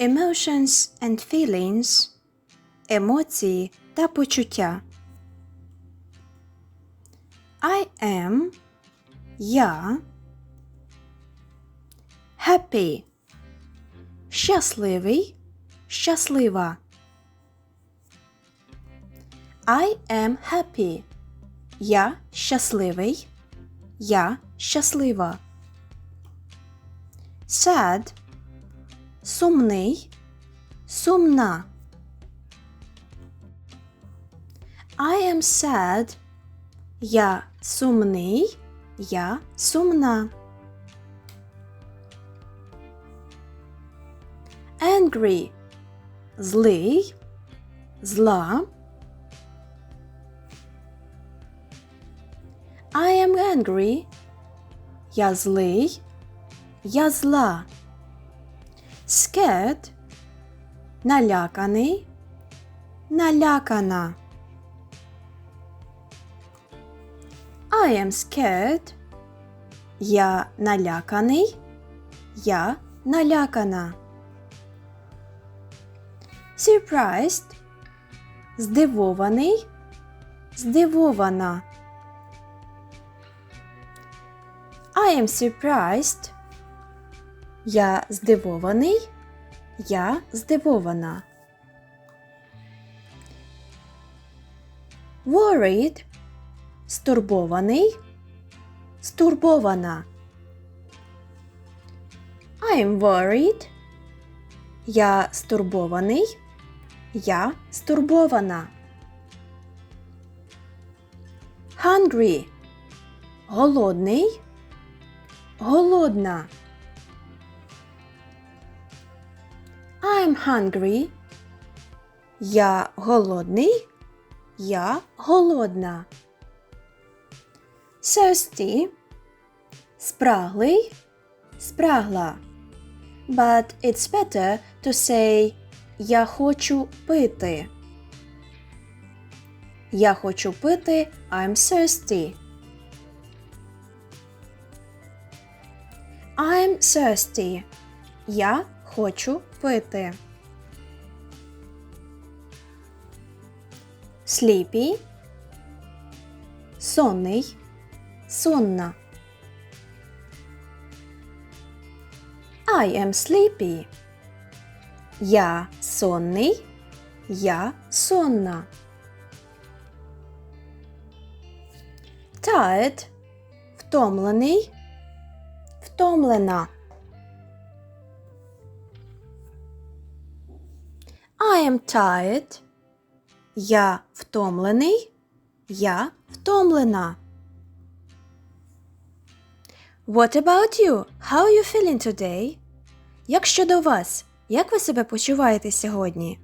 Emotions and feelings емоції та почуття. I am я happy щасливий, щаслива. I am happy. Я щасливий. Я щаслива. Sad сумний, сумна. I am sad. Я сумний, я сумна. Angry злий, зла. I am angry. Я злий, я зла. Scared наляканий, налякана. I am scared. Я наляканий, я налякана. Surprised здивований, здивована. I am surprised. Я здивований, я здивована. Worried стурбований, стурбована. I'm worried. Я стурбований, я стурбована. Hungry голодний, голодна. I'm hungry. Я голодний. Я голодна. Thirsty. Спраглий. Спрагла. But it's better to say Я хочу пити. Я хочу пити. I'm thirsty. I'm thirsty. Я хочу пити. Sleepy. Сонний. Сонна. I am sleepy. Я сонний. Я сонна. Tired. Втомлений. Втомлена. Am tired. Я втомлений. Я втомлена. What about you? How are you feeling today? Як щодо вас? Як ви себе почуваєте сьогодні?